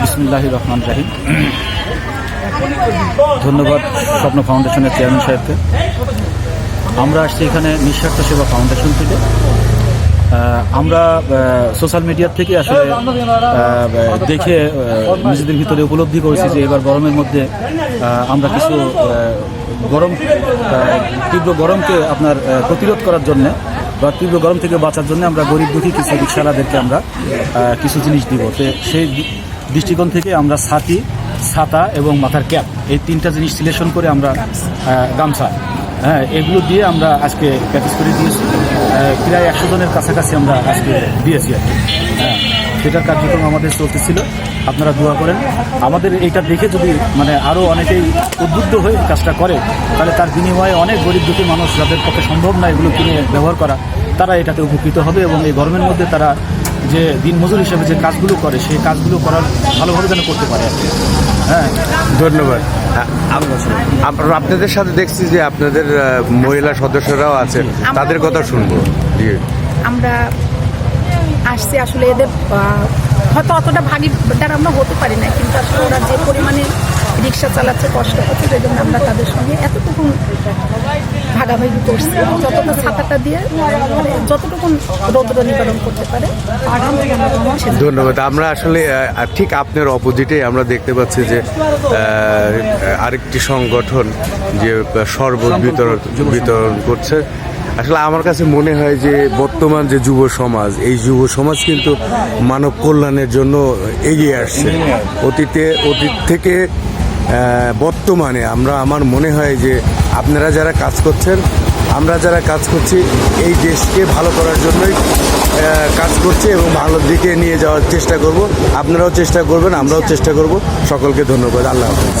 বিসমুল্লাহ রহমান রাহিম। ধন্যবাদ স্বপ্ন ফাউন্ডেশনের চেয়ারম্যান সাহেবকে। আমরা আসছি এখানে নিঃস্বার্থ সেবা ফাউন্ডেশন থেকে। আমরা সোশ্যাল মিডিয়ার থেকে আসলে দেখে নিজেদের ভিতরে উপলব্ধি করেছি যে এবার গরমের মধ্যে আমরা কিছু গরম তীব্র গরমকে আপনার প্রতিরোধ করার জন্য বা তীব্র গরম থেকে বাঁচার জন্য আমরা গরিব দুঃখী কিছু রিক্সাওয়ালাদেরকে আমরা কিছু জিনিস দিব। তো সেই দৃষ্টিকোণ থেকে আমরা ছাতি, ছাতা এবং মাথার ক্যাপ, এই তিনটা জিনিস সিলেকশন করে আমরা গামছা হ্যাঁ এগুলো দিয়ে আমরা আজকে প্র্যাকটিস করে দিয়েছি। প্রায় একশো জনের কাছাকাছি আমরা আজকে দিয়েছি আর কি। হ্যাঁ। সেটার কার্যক্রম আমাদের চলতেছিল আপনারা দোয়া করেন। আমাদের এইটা দেখে যদি মানে আরও অনেকেই উদ্বুদ্ধ হয়ে কাজটা করে তাহলে তার বিনিময়ে অনেক গরিব দুঃখী মানুষ যাদের পক্ষে সম্ভব না এগুলো কিনে ব্যবহার করা তারা এটাতে উপকৃত হবে এবং এই গরমের মধ্যে তারা যে দিনমজুর হিসেবে যে কাজগুলো করে সেই কাজগুলো করার ভালোভাবে যেন করতে পারে। হ্যাঁ। ধন্যবাদ। আপনাদের সাথে দেখছি যে আপনাদের মহিলা সদস্যরাও আছে তাদের কথা শুনব। জি। আমরা আসছি আসলে এদের হয়তো অতটা ভাগিদার আমরা হতে পারি না কিন্তু আসলে ওরা যে পরিমাণে রিক্সা চালাচ্ছে কষ্ট হচ্ছে সেই জন্য আমরা তাদের সঙ্গে এতটুকু ভাগাভাগি করছি। যতটা ছাতাটা দিয়ে মানে যতটুকু রৌদ্র নিবারণ করতে পারে ধন্যবাদ। আমরা আসলে ঠিক আপনার অপোজিটে আমরা দেখতে পাচ্ছি যে আরেকটি সংগঠন যে শরবত বিতরণ বিতরণ করছে আসলে আমার কাছে মনে হয় যে বর্তমান যে যুব সমাজ, এই যুব সমাজ কিন্তু মানব কল্যাণের জন্য এগিয়ে আসছে। অতীতে, অতীত থেকে বর্তমানে আমরা, আমার মনে হয় যে আপনারা যারা কাজ করছেন, আমরা যারা কাজ করছি, এই দেশকে ভালো করার জন্যই কাজ করছি এবং ভালো দিকে নিয়ে যাওয়ার চেষ্টা করব। আপনারাও চেষ্টা করবেন, আমরাও চেষ্টা করব। সকলকে ধন্যবাদ। আল্লাহ হাফিজ।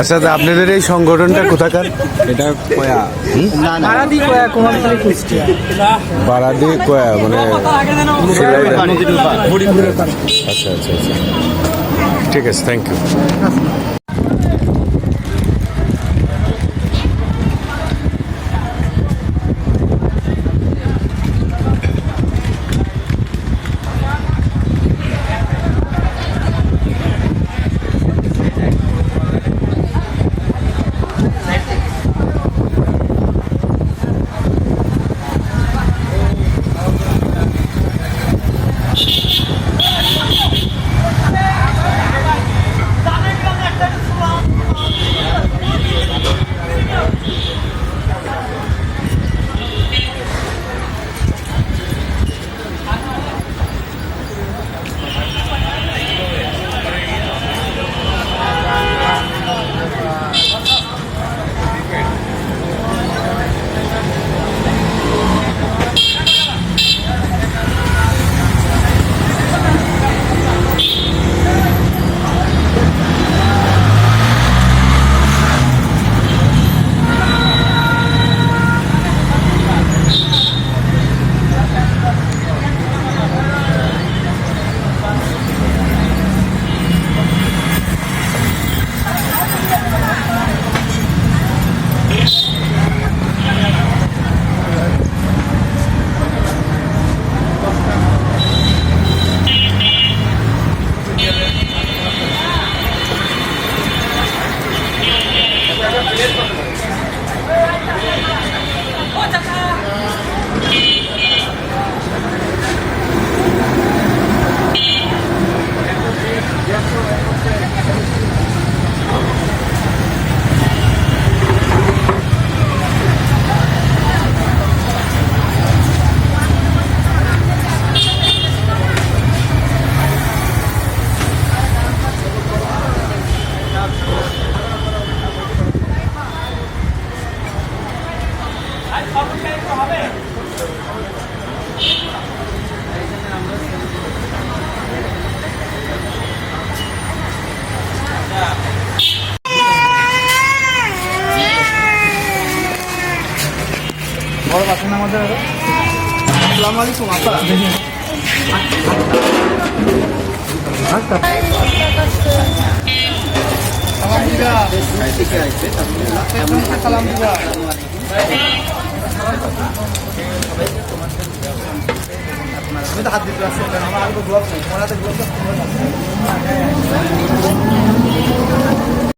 আচ্ছা আপনাদের এই সংগঠনটা কোথাকার? এটা কয়া। ভাড়াদি কয়া কুমারখালী কুষ্টিয়া। বারাদি কয়া মানে আচ্ছা আচ্ছা আচ্ছা। ঠিক আছে থ্যাংক ইউ আমাদের আসসালামু আলাইকুম, আপা। সালাম দিবা আমি তো হাত দিতে পারছি আমার আগে তো গ্লোভস নেই তোমার হাতে গ্লোভস